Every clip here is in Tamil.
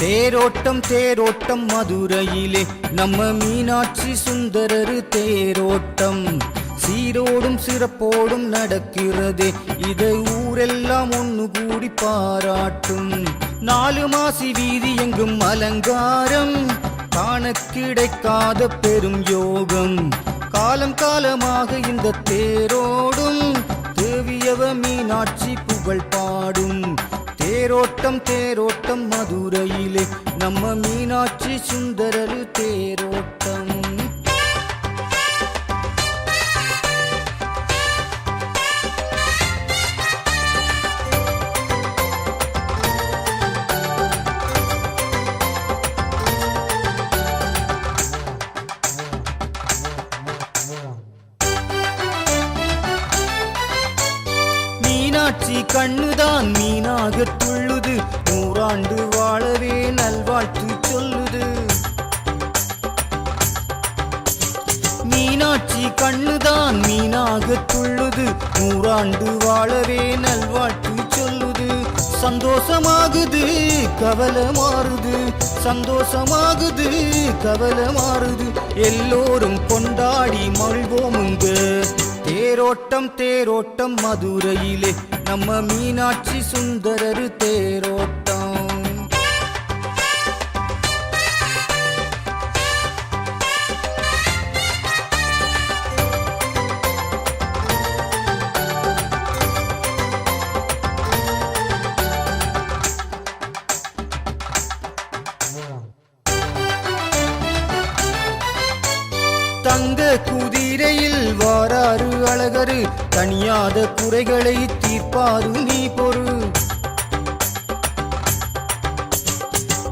தேரோட்டம் தேரோட்டம் மதுரையிலே. நம்ம மீனாட்சி சுந்தரரு தேரோட்டம். சீரோடும் சிறப்போடும் நடக்கிறதே. இதை ஊரெல்லாம் ஒன்று கூடி பாராட்டும். நாலு மாசி வீதி எங்கும் அலங்காரம். காண கிடைக்காத பெரும் யோகம். காலம் காலமாக இந்த தேரோடும். தேவியவ மீனாட்சி புகழ் பாடும். தேரோட்டம் தேரோட்டம் மதுரையிலே. நம்ம மீனாட்சி சுந்தரரு தேரோட்டம். மீனாட்சி கண்ணுதான் மீனாக துள்ளுது நூறாண்டு வாழவே நல்வாழ்த்து சொல்லுது. மீனாட்சி கண்ணுதான் மீனாக நூறாண்டு வாழவே நல்வாழ்த்து சொல்லுது. சந்தோஷமாகுது கவலை மாறுது சந்தோஷமாகுது கவலை மாறுது எல்லோரும் கொண்டாடி மகிழ்வோமுங்க. தேரோட்டம் தேரோட்டம் மதுரையிலே. நம்ம மீனாட்சி சுந்தரரு தேரோட்டம். தங்க குதிரையில் வாராறு அழகரு தனியாத குறைகளை தீர்ப்பாரு நீ பொரு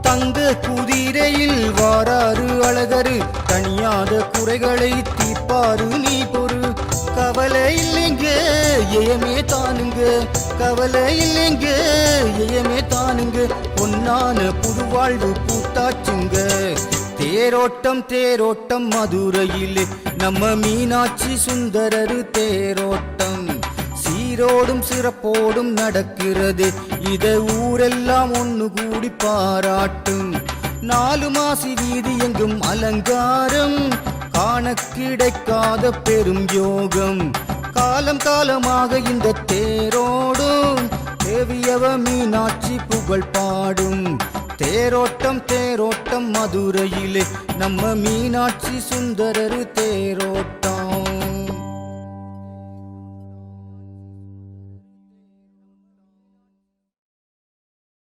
தங்க குதிரையில் வாராறு அழகரு தனியாத குறைகளை தீர்ப்பாரு நீ பொரு கவலை இல்லைங்க ஏயமே தானுங்க. கவலை இல்லைங்க ஏயமே தானுங்க. பொன்னான புது வாழ்வு பூத்தாச்சுங்க. தேரோட்டம் தேரோட்டம் மதுரையிலே. நம்ம மீனாட்சி சுந்தரரு தேரோட்டம். சீரோடும் சிறப்போடும் நடக்கிறது. இத ஊரெல்லாம் ஒன்று கூடி பாராட்டும். நாலு மாசி வீதி எங்கும் அலங்காரம். காண கிடைக்காத பெரும் யோகம். காலம் காலமாக இந்த தேரோடும். தேவியவ மீனாட்சி புகழ் பாடும். தேரோட்டம் தேரோட்டம் மதுரையிலே. நம்ம மீனாட்சி சுந்தரரு தேரோட்டம்.